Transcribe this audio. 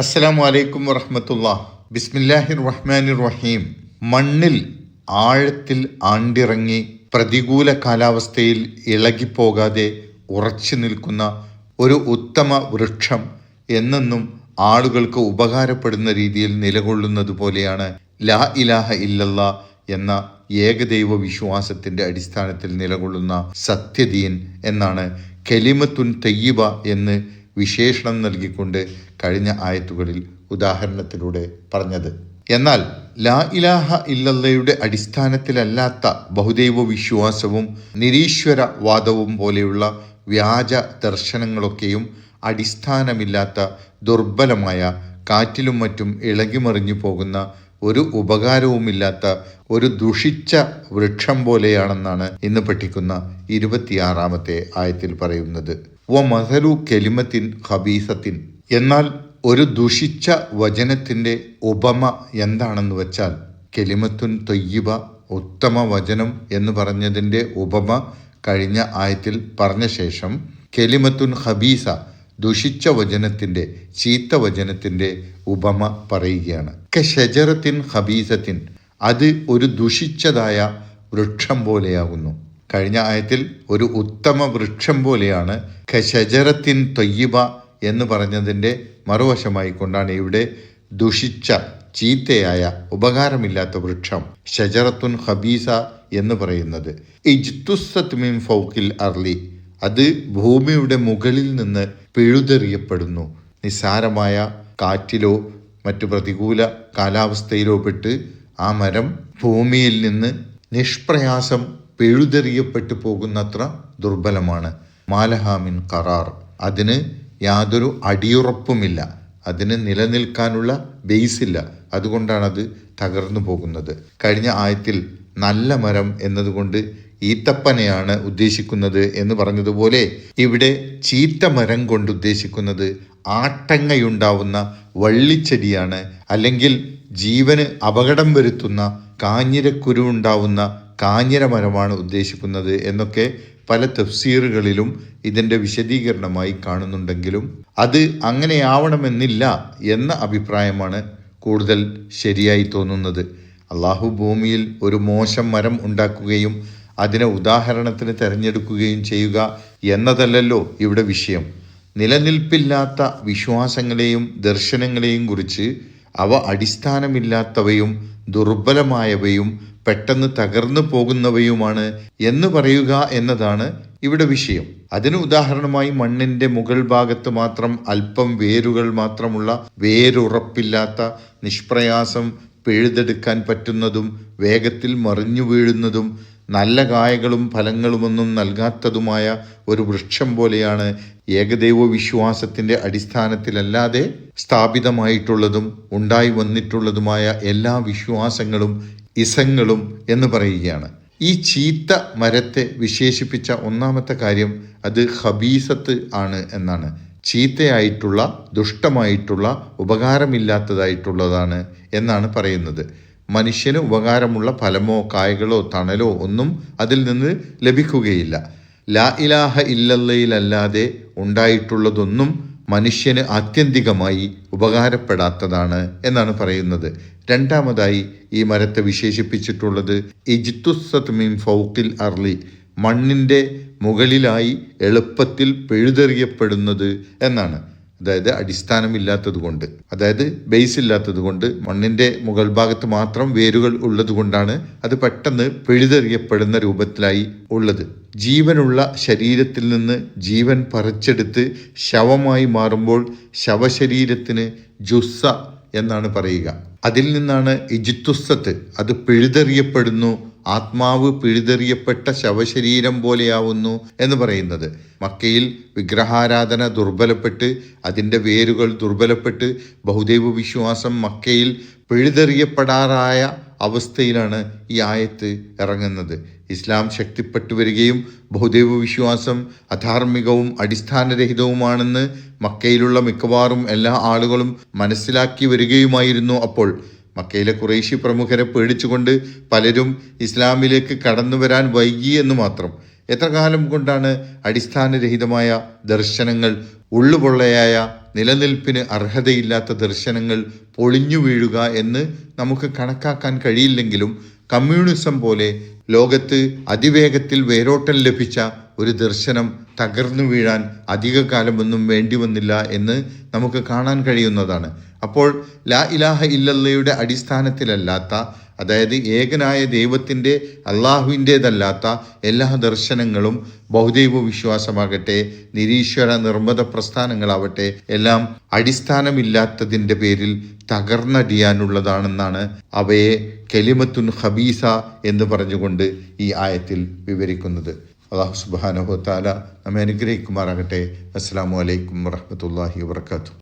അസ്സലാമു അലൈക്കും വറഹമത്തുള്ള. ബിസ്മില്ലാഹിർ റഹ്മാനിർ റഹീം മണ്ണിൽ ആഴത്തിൽ ആണ്ടിറങ്ങി പ്രതികൂല കാലാവസ്ഥയിൽ ഇളകിപ്പോകാതെ ഉറച്ചു നിൽക്കുന്ന ഒരു ഉത്തമ വൃക്ഷം എന്നെന്നും ആളുകൾക്ക് ഉപകാരപ്പെടുന്ന രീതിയിൽ നിലകൊള്ളുന്നത് പോലെയാണ് ലാ ഇലാഹ ഇല്ലല്ല എന്ന ഏകദൈവ വിശ്വാസത്തിന്റെ അടിസ്ഥാനത്തിൽ നിലകൊള്ളുന്ന സത്യദീൻ എന്നാണ്. കെലിമത്തുൻ തെയ്യബ എന്ന് വിശേഷണം നൽകിക്കൊണ്ട് കഴിഞ്ഞ ആയത്തുകളിൽ ഉദാഹരണത്തിലൂടെ പറഞ്ഞത്. എന്നാൽ ലാ ഇലാഹ ഇല്ലല്ലയുടെ അടിസ്ഥാനത്തിലല്ലാത്ത ബഹുദൈവ വിശ്വാസവും നിരീശ്വരവാദവും പോലെയുള്ള വ്യാജ ദർശനങ്ങളൊക്കെയും അടിസ്ഥാനമില്ലാത്ത ദുർബലമായ കാറ്റിലും മറ്റും ഇളകിമറിഞ്ഞു പോകുന്ന ഒരു ഉപകാരവുമില്ലാത്ത ഒരു ദുഷിച്ച വൃക്ഷം പോലെയാണെന്നാണ് ഇന്ന് പഠിക്കുന്ന ഇരുപത്തിയാറാമത്തെ ആയത്തിൽ പറയുന്നത്. വ മസലു കെലിമത്തിൻ ഹബീസത്തിൻ എന്നാൽ ഒരു ദുഷിച്ച വചനത്തിന്റെ ഉപമ എന്താണെന്ന് വെച്ചാൽ കെലിമത്തുൻ തൊയ്യബ ഉത്തമ വചനം എന്ന് പറഞ്ഞതിന്റെ ഉപമ കഴിഞ്ഞ ആയത്തിൽ പറഞ്ഞ ശേഷം കെലിമത്തുൻ ഹബീസ ദുഷിച്ച വചനത്തിന്റെ ചീത്ത വചനത്തിന്റെ ഉപമ പറയുകയാണ്. ക ഷജറത്തിൻ ഹബീസത്തിൻ അത് ഒരു ദുഷിച്ചതായ വൃക്ഷം പോലെയാകുന്നു. കഴിഞ്ഞ ആയത്തിൽ ഒരു ഉത്തമ വൃക്ഷം പോലെയാണ് ഖശജറത്തിൻ തൊയ്യബ എന്ന് പറഞ്ഞതിന്റെ മറുവശമായി കൊണ്ടാണ് ഇവിടെ ദുഷിച്ച ചീത്തയായ ഉപകാരമില്ലാത്ത വൃക്ഷം ഷജറത്തുൻ ഹബീസ എന്ന് പറയുന്നത്. ഇജ്തുസത്ത് മിൻ ഫൗക്കിൽ അർലി അത് ഭൂമിയുടെ മുകളിൽ നിന്ന് പിഴുതെറിയപ്പെടുന്നു. നിസ്സാരമായ കാറ്റിലോ മറ്റു പ്രതികൂല കാലാവസ്ഥയിലോ പെട്ട് ആ മരം ഭൂമിയിൽ നിന്ന് നിഷ്പ്രയാസം പിഴുതെറിയപ്പെട്ടു പോകുന്നത്ര ദുർബലമാണ്. മാലഹാമിൻ കറാർ അതിന് യാതൊരു അടിയുറപ്പുമില്ല. അതിന് നിലനിൽക്കാനുള്ള ബേസില്ല. അതുകൊണ്ടാണ് അത് തകർന്നു പോകുന്നത്. കഴിഞ്ഞ ആയത്തിൽ നല്ല മരം എന്നതുകൊണ്ട് ഈത്തപ്പനയാണ് ഉദ്ദേശിക്കുന്നത് എന്ന് പറഞ്ഞതുപോലെ ഇവിടെ ചീത്ത മരം കൊണ്ട് ഉദ്ദേശിക്കുന്നത് ആട്ടങ്ങയുണ്ടാവുന്ന വള്ളിച്ചെടിയാണ്. അല്ലെങ്കിൽ ജീവന് അപകടം വരുത്തുന്ന കാഞ്ഞിരക്കുരു ഉണ്ടാവുന്ന കാഞ്ഞിര മരമാണ് ഉദ്ദേശിക്കുന്നത് എന്നൊക്കെ പല തഫ്സീറുകളിലും ഇതിന്റെ വിശദീകരണമായി കാണുന്നുണ്ടെങ്കിലും അത് അങ്ങനെയാവണമെന്നില്ല എന്ന അഭിപ്രായമാണ് കൂടുതൽ ശരിയായി തോന്നുന്നത്. അള്ളാഹു ഭൂമിയിൽ ഒരു മോശം മരം ഉണ്ടാക്കുകയും അതിനെ ഉദാഹരണത്തിന് തിരഞ്ഞെടുക്കുകയും ചെയ്യുക എന്നതല്ലല്ലോ ഇവിടെ വിഷയം. നിലനിൽപ്പില്ലാത്ത വിശ്വാസങ്ങളെയും ദർശനങ്ങളെയും കുറിച്ച് അവ അടിസ്ഥാനമില്ലാത്തവയും ദുർബലമായവയും പെട്ടെന്ന് തകർന്നു പോകുന്നവയുമാണ് എന്ന് പറയുക എന്നതാണ് ഇവിടെ വിഷയം. അതിന് ഉദാഹരണമായി മണ്ണിന്റെ മുകൾ ഭാഗത്ത് മാത്രം അല്പം വേരുകൾ മാത്രമുള്ള വേരുറപ്പില്ലാത്ത നിഷ്പ്രയാസം പിഴുതെടുക്കാൻ പറ്റുന്നതും വേഗത്തിൽ മറിഞ്ഞു വീഴുന്നതും നല്ല കായകളും ഫലങ്ങളുമൊന്നും നൽകാത്തതുമായ ഒരു വൃക്ഷം പോലെയാണ് ഏകദൈവ വിശ്വാസത്തിന്റെ അടിസ്ഥാനത്തിലല്ലാതെ സ്ഥാപിതമായിട്ടുള്ളതും ഉണ്ടായി വന്നിട്ടുള്ളതുമായ എല്ലാ വിശ്വാസങ്ങളും ഇസങ്ങളും എന്ന് പറയുകയാണ്. ഈ ചീത്ത മരത്തെ വിശേഷിപ്പിച്ച ഒന്നാമത്തെ കാര്യം അത് ഹബീസത്ത് ആണ് എന്നാണ്. ചീത്തയായിട്ടുള്ള ദുഷ്ടമായിട്ടുള്ള ഉപകാരമില്ലാത്തതായിട്ടുള്ളതാണ് എന്നാണ് പറയുന്നത്. മനുഷ്യന് ഉപകാരമുള്ള ഫലമോ കായകളോ തണലോ ഒന്നും അതിൽ നിന്ന് ലഭിക്കുകയില്ല. ലാ ഇലാഹ ഇല്ലല്ലയിലല്ലാതെ ഉണ്ടായിട്ടുള്ളതൊന്നും മനുഷ്യന് ആത്യന്തികമായി ഉപകാരപ്പെടാത്തതാണ് എന്നാണ് പറയുന്നത്. രണ്ടാമതായി ഈ മരത്തെ വിശേഷിപ്പിച്ചിട്ടുള്ളത് ഇജിത്തുസത്ത് മീൻ ഫൗക്കിൽ അർലി മണ്ണിന്റെ മുകളിലായി എളുപ്പത്തിൽ പിഴുതെറിയപ്പെടുന്നത് എന്നാണ്. അതായത് അടിസ്ഥാനമില്ലാത്തത് കൊണ്ട്. അതായത് ബേസ് ഇല്ലാത്തത് കൊണ്ട് മണ്ണിന്റെ മുകൾ ഭാഗത്ത് മാത്രം വേരുകൾ ഉള്ളത് കൊണ്ടാണ് അത് പെട്ടെന്ന് പിഴുതെറിയപ്പെടുന്ന രൂപത്തിലായി ഉള്ളത്. ജീവനുള്ള ശരീരത്തിൽ നിന്ന് ജീവൻ പറിച്ചെടുത്ത് ശവമായി മാറുമ്പോൾ ശവശരീരത്തിന് ജുസ്സ എന്നാണ് പറയുക. അതിൽ നിന്നാണ് ഇജിത്തുസ്സത്ത് അത് പിഴുതെറിയപ്പെടുന്നു ആത്മാവ് പിഴുതെറിയപ്പെട്ട ശവശരീരം പോലെയാവുന്നു എന്ന് പറയുന്നത്. മക്കയിൽ വിഗ്രഹാരാധന ദുർബലപ്പെട്ട് അതിന്റെ വേരുകൾ ദുർബലപ്പെട്ട് ബഹുദൈവ വിശ്വാസം മക്കയിൽ പിഴുതെറിയപ്പെടാറായ അവസ്ഥയിലാണ് ഈ ആയത്ത് ഇറങ്ങുന്നത്. ഇസ്ലാം ശക്തിപ്പെട്ടു വരികയും ബഹുദൈവ വിശ്വാസം അധാർമികവും അടിസ്ഥാനരഹിതവുമാണെന്ന് മക്കയിലുള്ള മിക്കവാറും എല്ലാ ആളുകളും മനസ്സിലാക്കി വരികയുമായിരുന്നു അപ്പോൾ. മക്കയിലെ കുറേശി പ്രമുഖരെ പേടിച്ചുകൊണ്ട് പലരും ഇസ്ലാമിലേക്ക് കടന്നു വരാൻ വൈകി എന്ന് മാത്രം. എത്ര കാലം കൊണ്ടാണ് അടിസ്ഥാനരഹിതമായ ദർശനങ്ങൾ ഉള്ളുപൊള്ളയായ നിലനിൽപ്പിന് അർഹതയില്ലാത്ത ദർശനങ്ങൾ പൊളിഞ്ഞു വീഴുക എന്ന് നമുക്ക് കണക്കാക്കാൻ കഴിയില്ലെങ്കിലും കമ്മ്യൂണിസം പോലെ ലോകത്ത് അതിവേഗത്തിൽ വേരോട്ടം ലഭിച്ച ഒരു ദർശനം തകർന്നു വീഴാൻ അധിക കാലമൊന്നും വേണ്ടി വന്നില്ല എന്ന് നമുക്ക് കാണാൻ കഴിയുന്നതാണ്. അപ്പോൾ ലാ ഇലാഹ ഇല്ലല്ലയുടെ അടിസ്ഥാനത്തിലല്ലാത്ത അതായത് ഏകനായ ദൈവത്തിന്റെ അള്ളാഹുവിന്റേതല്ലാത്ത എല്ലാ ദർശനങ്ങളും ബഹുദൈവ വിശ്വാസമാകട്ടെ നിരീശ്വര നിർമ്മത പ്രസ്ഥാനങ്ങളാവട്ടെ എല്ലാം അടിസ്ഥാനമില്ലാത്തതിന്റെ പേരിൽ തകർന്നടിയാനുള്ളതാണെന്നാണ് അവയെ കെലിമത്തുൻ ഹബീസ എന്ന് പറഞ്ഞുകൊണ്ട് ഈ ആയത്തിൽ വിവരിക്കുന്നത്. അള്ളാഹു സുബാനഹു താല നമ്മെ അനുഗ്രഹിക്കുമാറാകട്ടെ. അസ്സാം വലൈക്കും വറഹമത്തല്ലാഹി വാത്തു